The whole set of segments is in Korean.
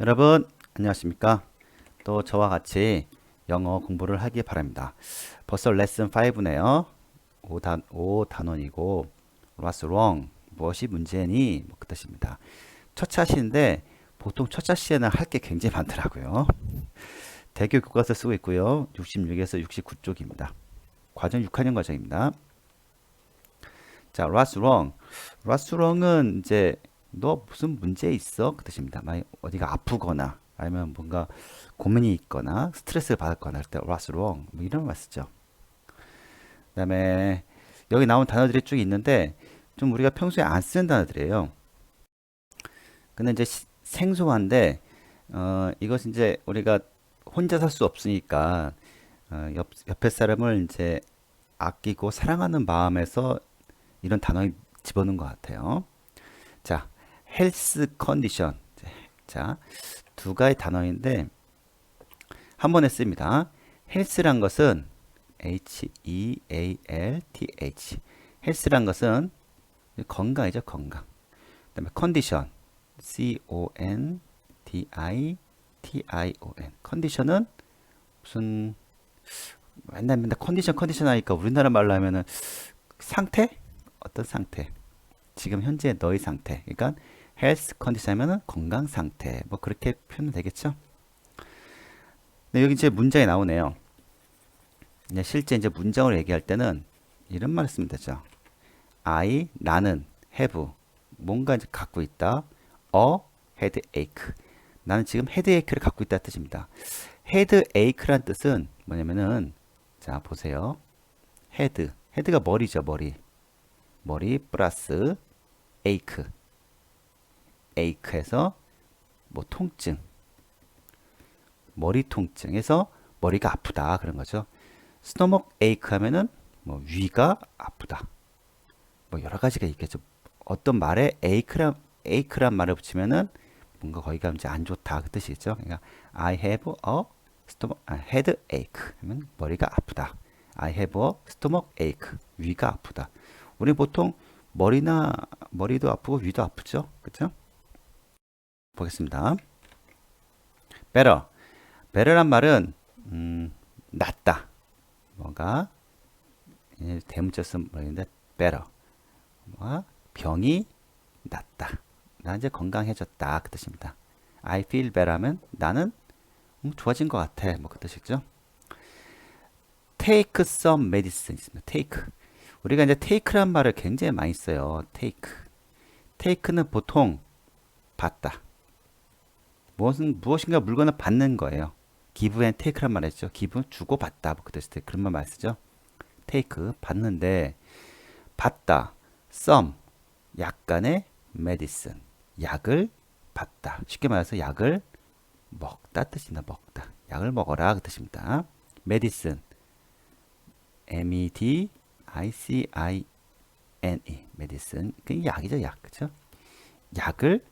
여러분 안녕하십니까? 또 저와 같이 영어 공부를 하기 바랍니다. 벌써 레슨 5네요. 5단, 5단원이고 what's wrong? 무엇이 문제니? 뭐 그 뜻입니다. 첫 차시인데 보통 첫 차시에는 할 게 굉장히 많더라고요. 대교 교과서 쓰고 있고요. 66에서 69쪽입니다. 과정 6학년 과정입니다. 자 what's wrong? what's wrong은 이제 너 무슨 문제 있어? 그 뜻입니다. 만약 어디가 아프거나 아니면 뭔가 고민이 있거나 스트레스를 받았거나 할 때 what's wrong 뭐 이런 말 쓰죠. 그다음에 여기 나온 단어들이 쭉 있는데 좀 우리가 평소에 안 쓰는 단어들이에요. 근데 이제 시- 생소한데 어, 이것은 이제 우리가 혼자 살 수 없으니까 어, 옆, 옆에 사람을 이제 아끼고 사랑하는 마음에서 이런 단어 집어넣은 것 같아요. 자, 헬스 컨디션. 자, 두 가지 단어인데 한 번에 씁니다. 헬스란 것은 H E A L T H. 헬스란 것은 건강이죠, 건강. 그다음에 컨디션. C O N D I T I O N. 컨디션은 무슨 맨날 맨날 컨디션 컨디션 하니까 우리나라 말로 하면은 상태? 어떤 상태? 지금 현재 너의 상태. 그러니까 헬스 컨디션 하면은 건강 상태. 뭐 그렇게 표현은 되겠죠? 네, 여기 이제 문장이 나오네요. 이제 실제 이제 문장을 얘기할 때는 이런 말을 쓰면 되죠. I 나는 have 뭔가 이제 갖고 있다. a headache. 나는 지금 헤드에이크를 갖고 있다 뜻입니다. 헤드에이크란 뜻은 뭐냐면은 자 보세요. 헤드 헤드가 머리죠 머리 머리 플러스 에이크 에이크에서 뭐 통증 머리 통증에서 머리가 아프다 그런 거죠. 스토먹 에이크 하면은 뭐 위가 아프다. 뭐 여러 가지가 있겠죠. 어떤 말에 에이크란 에이크란 말을 붙이면은 뭔가 거기가 이제 안 좋다 그 뜻이겠죠. 그러니까 I have a stomach 아, headache 하면 머리가 아프다. I have a stomach ache 위가 아프다. 우리 보통 머리나 머리도 아프고 위도 아프죠, 그렇죠? 보겠습니다. better, better란 말은 음, 낫다. 뭐가 예, 대문자 쓴 말인데 better, 뭐가 병이 낫다. 나 이제 건강해졌다 그 뜻입니다. I feel better 하면 나는 음, 좋아진 것 같아. 뭐 그 뜻이죠. take some medicine 있습니다. take 우리가 이제 take란 말을 굉장히 많이 써요. take. take는 보통 받다. 무엇은 무엇인가 물건을 받는 거예요. give and take란 말 했죠. give 주고 받다. 뭐그 뜻일 때 그런 말 쓰죠. take 받는데 받다. some 약간의 medicine 약을 받다. 쉽게 말해서 약을 먹다 뜻이나 먹다. 약을 먹어라 그 뜻입니다. medicine M E D I C I N E 메디슨 그 약이죠 약 그죠 약을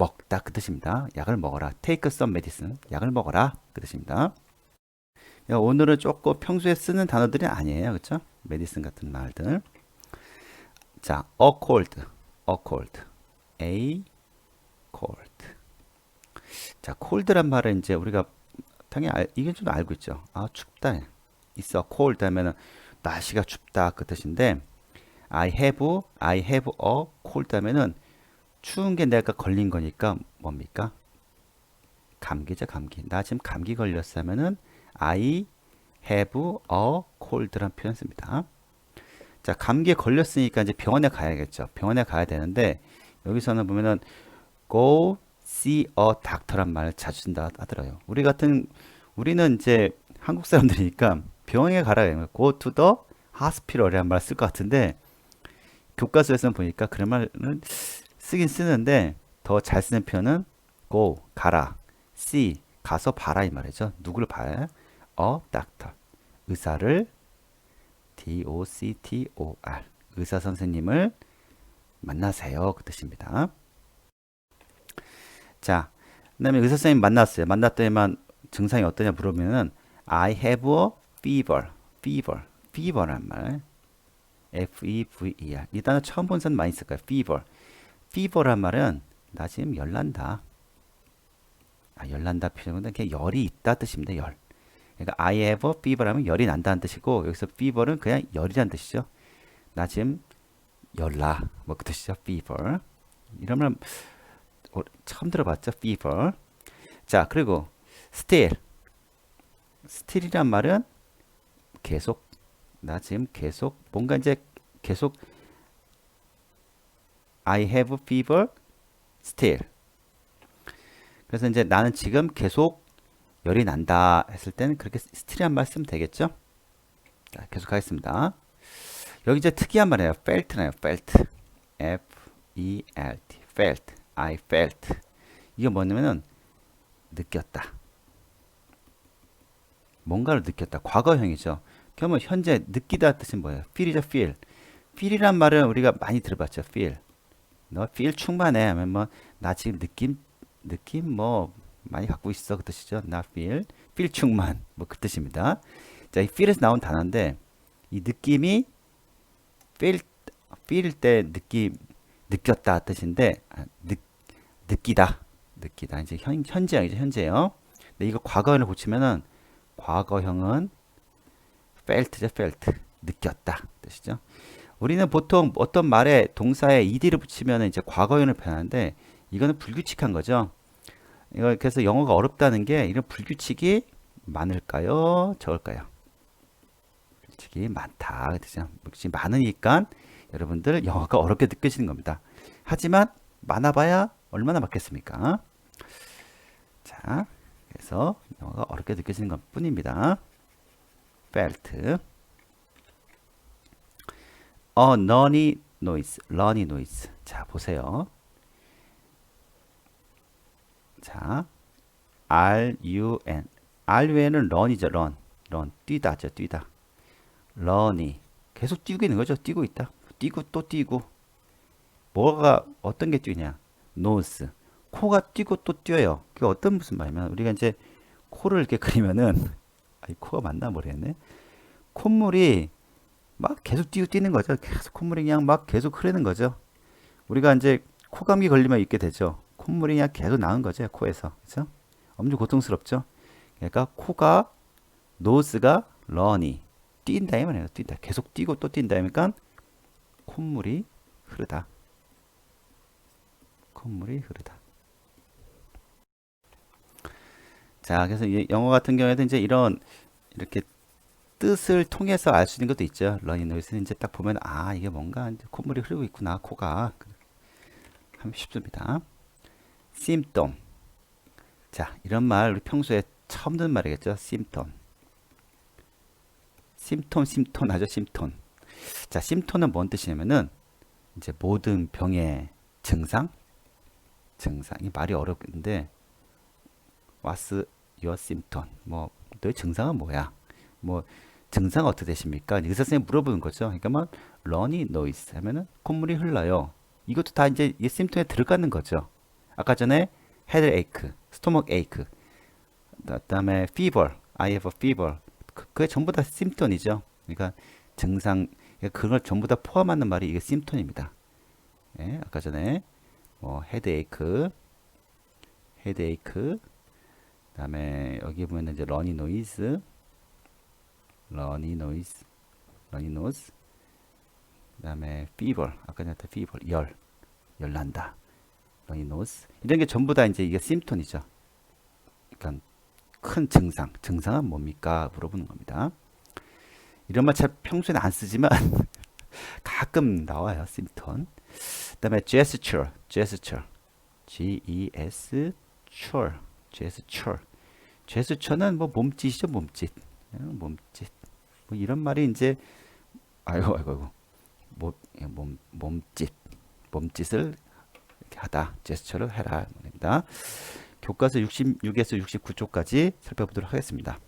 먹다 그 뜻입니다. 약을 먹어라. Take some medicine. 약을 먹어라. 그 뜻입니다. 오늘은 조금 평소에 쓰는 단어들이 아니에요. 그죠 메디슨 같은 말들. 자 a cold a cold. a cold 자 cold란 말은 이제 우리가 당연히 알, 이게 좀 알고 있죠. 아 춥다. 있어. cold 하면은 날씨가 춥다. 그 뜻인데 I have I have a cold 하면은 추운 게 내가 걸린 거니까 뭡니까? 감기죠 감기. 나 지금 감기 걸렸어 하면은 I have a cold란 표현 씁니다. 자 감기에 걸렸으니까 이제 병원에 가야겠죠. 병원에 가야 되는데 여기서는 보면은 go see a doctor란 말을 자주 쓴다 하더라고요. 우리 같은 우리는 이제 한국 사람들이니까 병원에 가라 해요. go to the hospital이라는 말을 쓸 것 같은데 교과서에서는 보니까 그런 말을 쓰긴 쓰는데 더 잘 쓰는 표현은 go 가라 see 가서 봐라 이 말이죠. 누구를 봐야? a doctor 의사를 D O C T O R 의사 선생님을 만나세요 그 뜻입니다. 자, 그다음에 의사 선생님 만났어요. 만났더니만 증상이 어떠냐 물으면은 I have a fever, fever, fever란 말. F E V E R. 이 단어 처음 본 사람 많이 쓸 거예요. fever. Fever란 말은 나 지금 열난다. 아, 열난다 표현은 그냥 열이 있다 뜻입니다. 열. 그러니까 I have a fever하면 열이 난다는 뜻이고 여기서 fever는 그냥 열이라는 뜻이죠. 나 지금 열나 뭐 그 뜻이죠. fever. 이런 말 어, 처음 들어봤죠. fever. 자 그리고 still. still이란 말은 계속 나 지금 계속 뭔가 이제 계속 I have fever still. 그래서 이제 나는 지금 계속 열이 난다 했을 때는 그렇게 still이란 말 쓰면 되겠죠? 자, 계속 하겠습니다. 여기 이제 특이한 말이에요. felt나요. felt. F E L T. felt. I felt. 이게 뭐냐면은 느꼈다. 뭔가를 느꼈다. 과거형이죠. 그러면 현재 느끼다 뜻은 뭐예요? feel이죠, feel. feel이란 말은 우리가 많이 들어봤죠. feel. 너 feel 충만해 하면 뭐 나 지금 느낌 느낌 뭐 많이 갖고 있어 그 뜻이죠. 나 feel feel 충만 뭐 그 뜻입니다. 자, 이 feel에서 나온 단어인데 이 느낌이 feel feel 때 느낌 느꼈다 뜻인데 아, 느, 느끼다 느끼다 이제 현 현재형이죠 현재요. 근데 이거 과거형을 고치면은 과거형은 felt죠 felt 느꼈다 뜻이죠. 우리는 보통 어떤 말에 동사에 ed를 붙이면 이제 과거형을 표현하는데 이거는 불규칙한 거죠. 이거 그래서 영어가 어렵다는 게 이런 불규칙이 많을까요? 적을까요? 불규칙이 많다. 그죠? 불규칙이 많으니까 여러분들 영어가 어렵게 느껴지는 겁니다. 하지만 많아봐야 얼마나 많겠습니까? 자, 그래서 영어가 어렵게 느껴지는 것 뿐입니다. felt. 어, runny noise, runny noise. 자, 보세요. 자, R U N. R U N은 run이죠, run. run. 뛰다죠, 뛰다. run이 계속 뛰고 있는 거죠. 뛰고 있다. 뛰고 또 뛰고. 뭐가 어떤 게 뛰냐? nose. 코가 뛰고 또 뛰어요. 그게 어떤 무슨 말이면 우리가 이제 코를 이렇게 그리면은 아이 코가 맞나 모르겠네. 콧물이 막 계속 뛰고 뛰는 거죠. 계속 콧물이 그냥 막 계속 흐르는 거죠. 우리가 이제 코감기 걸리면 있게 되죠. 콧물이 그냥 계속 나는 거죠. 코에서. 그죠? 엄청 고통스럽죠. 그러니까 코가 노스가 런이 뛴다 이 말이에요. 뛴다. 계속 뛰고 또 뛴다. 그러니까 콧물이 흐르다. 콧물이 흐르다. 자, 그래서 이 영어 같은 경우에도 이제 이런 이렇게 뜻을 통해서 알 수 있는 것도 있죠. 러닝 노이즈는 이제 딱 보면 아 이게 뭔가 콧물이 흐르고 있구나 코가. 하면 쉽습니다. symptom. 자 이런 말 우리 평소에 처음 듣는 말이겠죠. symptom. 심톤 심톤 하죠 심톤 자 심톤은 뭔 뜻이냐면은 이제 모든 병의 증상? 증상 이 말이 어렵는데 what's your symptom? 뭐 너의 증상은 뭐야? 뭐 증상 어떻게 되십니까? 의사 선생님 물어보는 거죠. 그러니까 뭐 runny noise 하면은 콧물이 흘러요. 이것도 다 이제 이 심통에 들어가는 거죠. 아까 전에 headache, stomach ache, 그다음에 fever, I have a fever. 그, 그게 전부 다 심톤이죠. 그러니까 증상 그걸 전부 다 포함하는 말이 이게 심톤입니다. 예, 아까 전에 뭐 headache, headache, 그다음에 여기 보면 이제 runny noise. 러니 노이즈 러니 노즈 그 다음에 fever 아까 전에 fever 열 열난다. 러니 노즈 이런 게 전부 다 이제 이게 심톤이죠. 그러니까 큰 증상. 증상은 뭡니까? 물어보는 겁니다. 이런 말 잘 평소에는 안 쓰지만 가끔 나와요 심톤. 그 다음에 gesture gesture G E S ture gesture gesture는 뭐 몸짓이죠 몸짓. 몸짓 뭐 이런 말이 이제 아이고 아이고 몸, 몸 몸짓 몸짓을 하다 제스처를 해라 말입니다. 교과서 66에서 69쪽까지 살펴보도록 하겠습니다.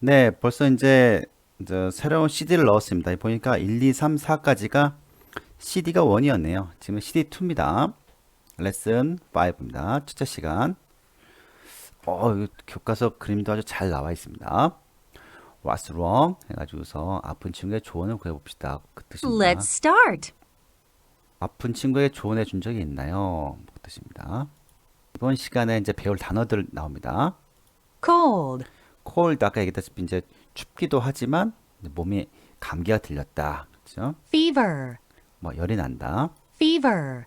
네, 벌써 이제 저 새로운 CD를 넣었습니다. 보니까 1, 2, 3, 4까지가 CD가 1이었네요. 지금 CD 2입니다. 레슨 5입니다. 첫째 시간. 어, 이 교과서 그림도 아주 잘 나와 있습니다. What's wrong? 해가지고서 아픈 친구의 조언을 구해봅시다. 그 뜻입니다. Let's start. 아픈 친구에게 조언해 준 적이 있나요? 그 뜻입니다. 이번 시간에 이제 배울 단어들 나옵니다. cold, cold 아까 얘기했다시피 이제 춥기도 하지만 몸에 감기가 들렸다. 그렇죠? fever, 뭐 열이 난다. fever,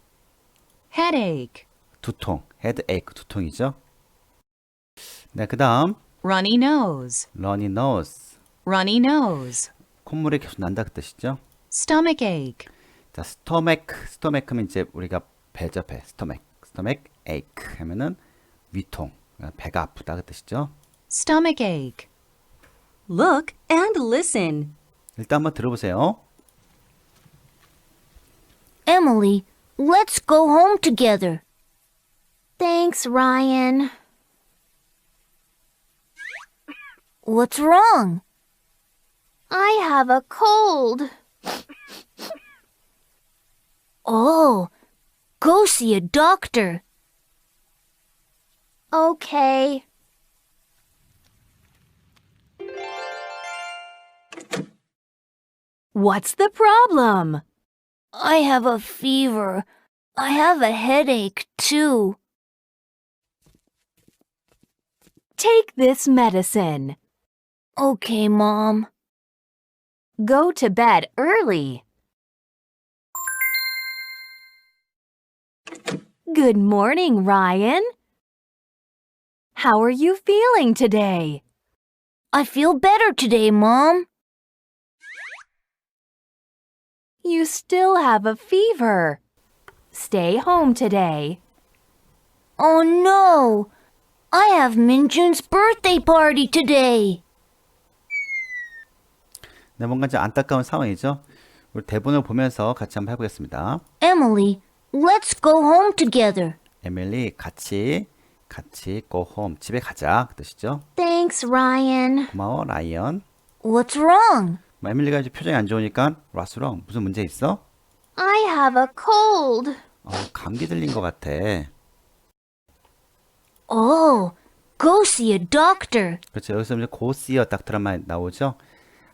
headache, 두통, headache 두통이죠. 네, 그다음 runny nose, runny nose runny nose, 콧물이 계속 난다 그 뜻이죠. stomach ache, 자, stomach, stomach면 이제 우리가 배죠, 배. stomach, stomach ache 하면은 위통, 배가 아프다 그 뜻이죠. stomach ache. Look and listen. 일단 한번 들어보세요. Emily, let's go home together. Thanks, Ryan. What's wrong? I have a cold. Oh, go see a doctor. Okay. What's the problem? I have a fever. I have a headache, too. Take this medicine. Okay, Mom. Go to bed early. Good morning, Ryan. How are you feeling today? I feel better today, Mom. You still have a fever. Stay home today. Oh no! I have Minjun's birthday party today. 네, 뭔가 좀 안타까운 상황이죠. 우리 대본을 보면서 같이 한번 해보겠습니다. Emily, let's go home together. 에밀리 같이 같이 go home 집에 가자 그 뜻이죠. Thanks, Ryan. 고마워 라이언. What's wrong? 뭐 에밀리가 이제 표정이 안 좋으니까 라스랑 무슨 문제 있어? I have a cold. 어, 감기 들린 것 같아. Oh, go see a doctor. 그렇죠. 여기서 이제 고시어 닥터란 말 나오죠.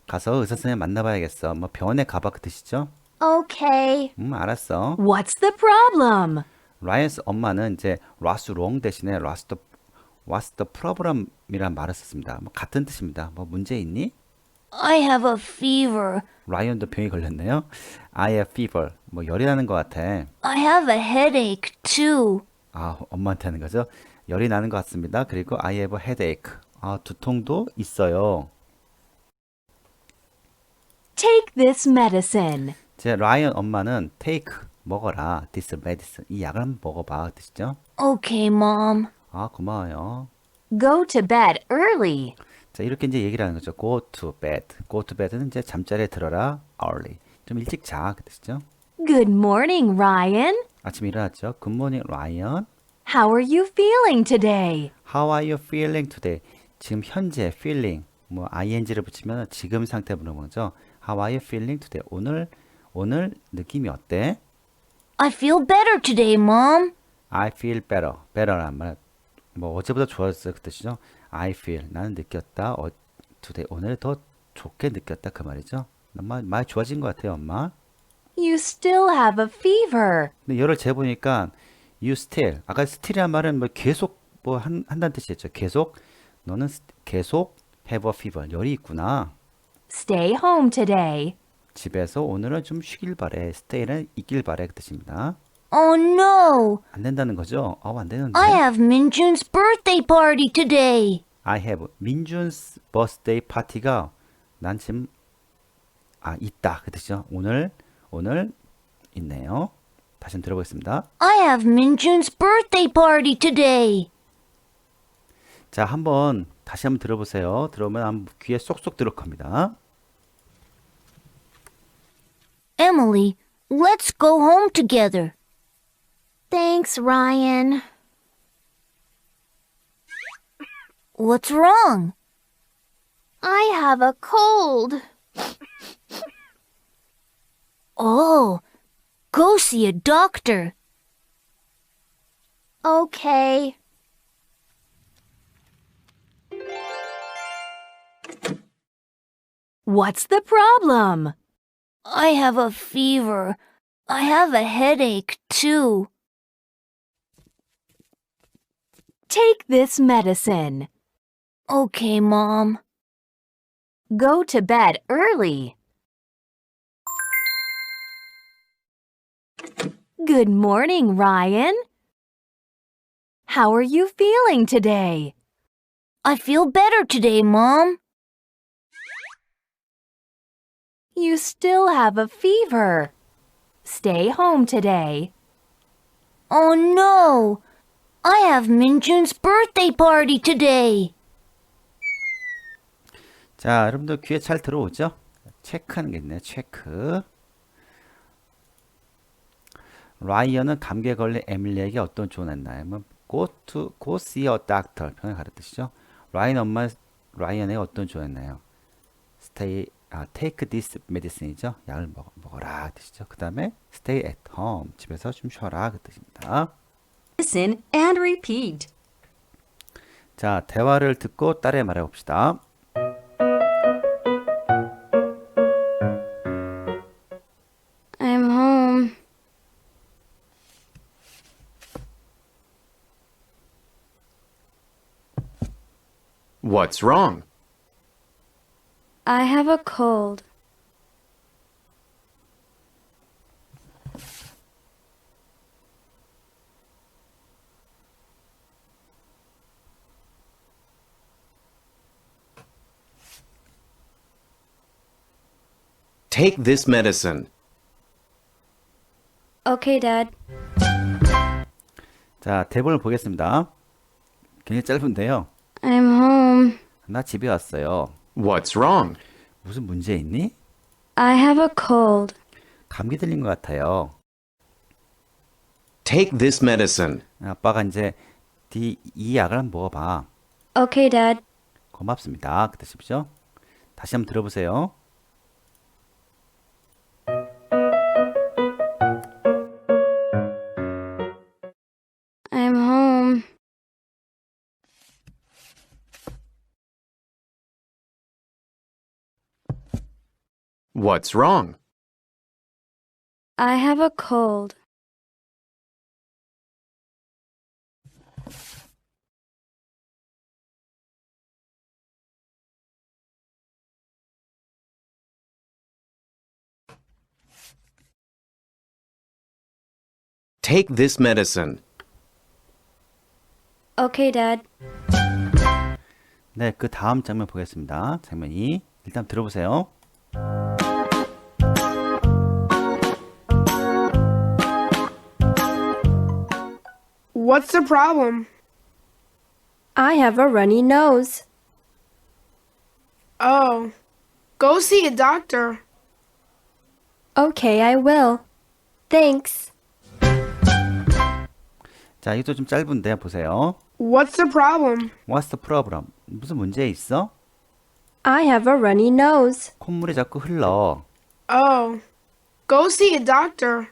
가서 의사 선생님 만나봐야겠어. 뭐 병원에 가봐 그 뜻이죠. Okay. 음 알았어. What's the problem? 라이언스 엄마는 이제 라스 롱 대신에 라스 더 What's the problem이란 말을 썼습니다. 뭐 같은 뜻입니다. 뭐 문제 있니? I have a fever. 라이언도 병이 걸렸네요. I have fever. 뭐 열이 나는 것 같아. I have a headache, too. 아 엄마한테 하는 거죠. 열이 나는 것 같습니다. 그리고 I have a headache. 아 두통도 있어요. Take this medicine. 제 라이언 엄마는 take 먹어라. this medicine. 이 약을 한번 먹어봐. 그 뜻이죠. Okay, Mom. 아 고마워요. Go to bed early. 자 이렇게 이제 얘기를 하는 거죠. Go to bed. Go to bed는 이제 잠자리에 들어라. Early. 좀 일찍 자. 그 뜻이죠. Good morning, Ryan. 아침 일어났죠. Good morning, Ryan. How are you feeling today? How are you feeling today? 지금 현재 feeling 뭐 ing를 붙이면 지금 상태 물어보는 거죠. How are you feeling today? 오늘 오늘 느낌이 어때? I feel better today, Mom. I feel better. better란 말. 뭐 어제보다 좋았어요 그 뜻이죠. I feel 나는 느꼈다. 어, today 오늘 더 좋게 느꼈다 그 말이죠. 엄마 많이 좋아진 것 같아요 엄마. You still have a fever. 근데 열을 재보니까 you still 아까 still이란 말은 뭐 계속 뭐 한, 한다는 뜻이었죠. 계속 너는 스- 계속 have a fever 열이 있구나. Stay home today. 집에서 오늘은 좀 쉬길 바래. stay는 있길 바래 그 뜻입니다. Oh no! 안 된다는 거죠? 어, 안 되는데. I have Minjun's birthday party today. I have 민준's birthday party가 난 지금 아 있다 그 뜻이죠. 오늘 오늘 있네요. 다시 들어보겠습니다. I have Minjun's birthday party today. 자 한번 다시 한번 들어보세요. 들어오면 한번 귀에 쏙쏙 들어올 겁니다. Emily, let's go home together. Thanks, Ryan. What's wrong? I have a cold. Oh, go see a doctor. Okay. What's the problem? I have a fever. I have a headache, too. Take this medicine. Okay, Mom. Go to bed early. Good morning, Ryan. How are you feeling today? I feel better today, Mom. You still have a fever. Stay home today. Oh no! I have Minjun's birthday party today. 자, 여러분들 귀에 잘 들어오죠? 체크하는 게 있네요. 체크. 라이언은 감기에 걸린 에밀리에게 어떤 조언을 했나요? 뭐, go to go see a doctor 편을 가르치죠. 라이언 엄마 라이언에게 어떤 조언을 했나요? stay 아, take this medicine이죠. 약을 먹, 먹어라 그 뜻이죠. 그 다음에 stay at home 집에서 좀 쉬어라 그 뜻입니다. Listen and repeat. 자, 대화를 듣고 따라해 말해 봅시다. I'm home. What's wrong? I have a cold. Take this medicine. Okay, Dad. 자, 대본을 보겠습니다. 굉장히 짧은데요. I'm home. 나 집에 왔어요. What's wrong? 무슨 문제 있니? I have a cold. 감기 들린 것 같아요. Take this medicine. 아빠가 이제 이, 이 약을 한번 먹어봐. Okay, Dad. 고맙습니다. 그 뜻이죠. 다시 한번 들어보세요. What's wrong? I have a cold. Take this medicine. Okay, Dad. 네, 그 다음 장면 보겠습니다. 장면 2. 일단 들어보세요. What's the problem? I have a runny nose. Oh, go see a doctor. Okay, I will. Thanks. 자, 이것도 좀 짧은데 보세요. What's the problem? What's the problem? 무슨 문제 있어? I have a runny nose. 콧물이 자꾸 흘러. Oh, go see a doctor.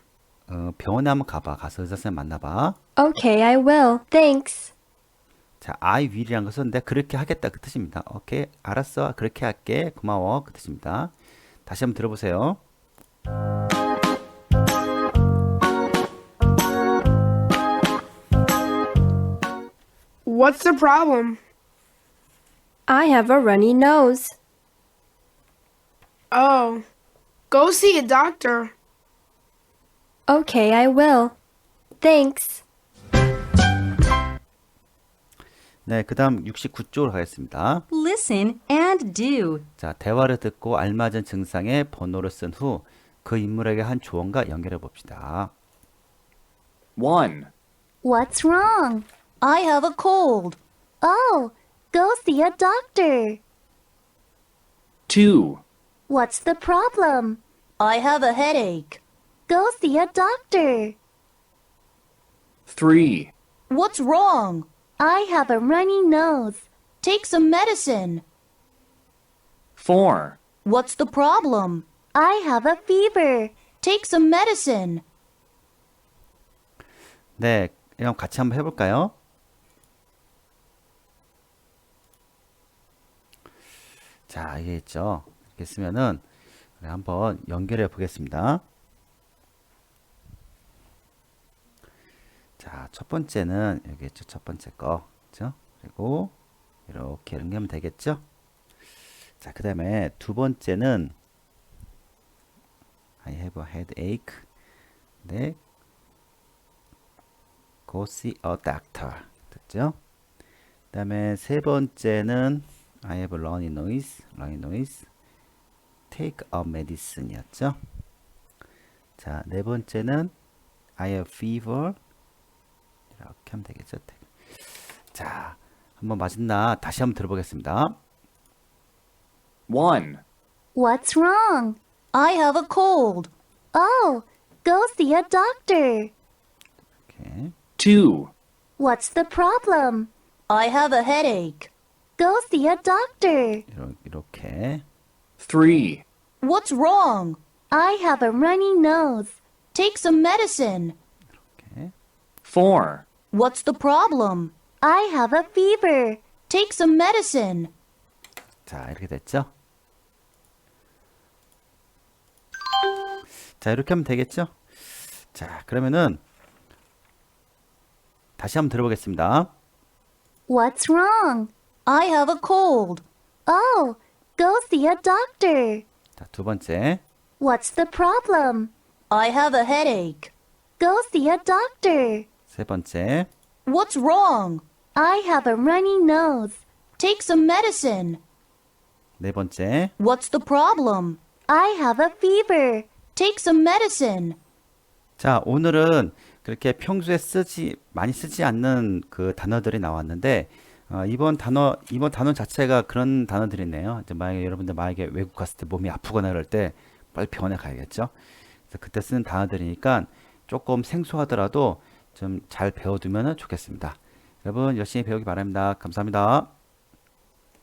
어, 병원에 한번 가봐. 가서 의사 선생님 만나봐. Okay, I will. Thanks. 자, I will이란 것은 내가 그렇게 하겠다 그 뜻입니다. 오케이, 알았어. 그렇게 할게. 고마워. 그 뜻입니다. 다시 한번 들어보세요. What's the problem? I have a runny nose. Oh, go see a doctor. Okay, I will. Thanks. 네, 그 다음 69쪽으로 가겠습니다. Listen and do. 자, 대화를 듣고 알맞은 증상의 번호를 쓴 후 그 인물에게 한 조언과 연결해 봅시다. 1. What's wrong? I have a cold. Oh, go see a doctor. 2. What's the problem? I have a headache. Go see a doctor. 3. What's wrong? I have a runny nose. Take some medicine. 4. What's the problem? I have a fever. Take some medicine. 네, 그럼 같이 한번 해볼까요? 자, 이게 있죠. 이렇게 쓰면은 한번 연결해 보겠습니다. 자, 첫 번째는 여기 있죠. 첫 번째 거. 그죠? 그리고 이렇게 연결하면 되겠죠? 자, 그 다음에 두 번째는 I have a headache. 네. Go see a doctor. 됐죠? 그 다음에 세 번째는 I have runny nose. runny nose. Take a medicine 이었죠? 자, 네 번째는 I have fever. 이렇게 하면 되겠죠? 자, 한번 맞았나 다시 한번 들어보겠습니다. 1. What's wrong? I have a cold. Oh, go see a doctor. 이렇게. 2. What's the problem? I have a headache. Go see a doctor. 이렇게, 이렇게. 3. What's wrong? I have a runny nose. Take some medicine. 4. What's the problem? I have a fever. Take some medicine. 자, 이렇게 됐죠? 자, 이렇게 하면 되겠죠? 자, 그러면은 다시 한번 들어보겠습니다. What's wrong? I have a cold. Oh, go see a doctor. 자, 두 번째. What's the problem? I have a headache. Go see a doctor. 세 번째. What's wrong? I have a runny nose. Take some medicine. 네 번째. What's the problem? I have a fever. Take some medicine. 자, 오늘은 그렇게 평소에 쓰지 많이 쓰지 않는 그 단어들이 나왔는데 어, 이번 단어 이번 단어 자체가 그런 단어들이네요. 이제 만약에 여러분들 만약에 외국 갔을 때 몸이 아프거나 그럴 때 빨리 병원에 가야겠죠. 그래서 그때 쓰는 단어들이니까 조금 생소하더라도 좀 잘 배워두면 좋겠습니다. 여러분 열심히 배우기 바랍니다. 감사합니다.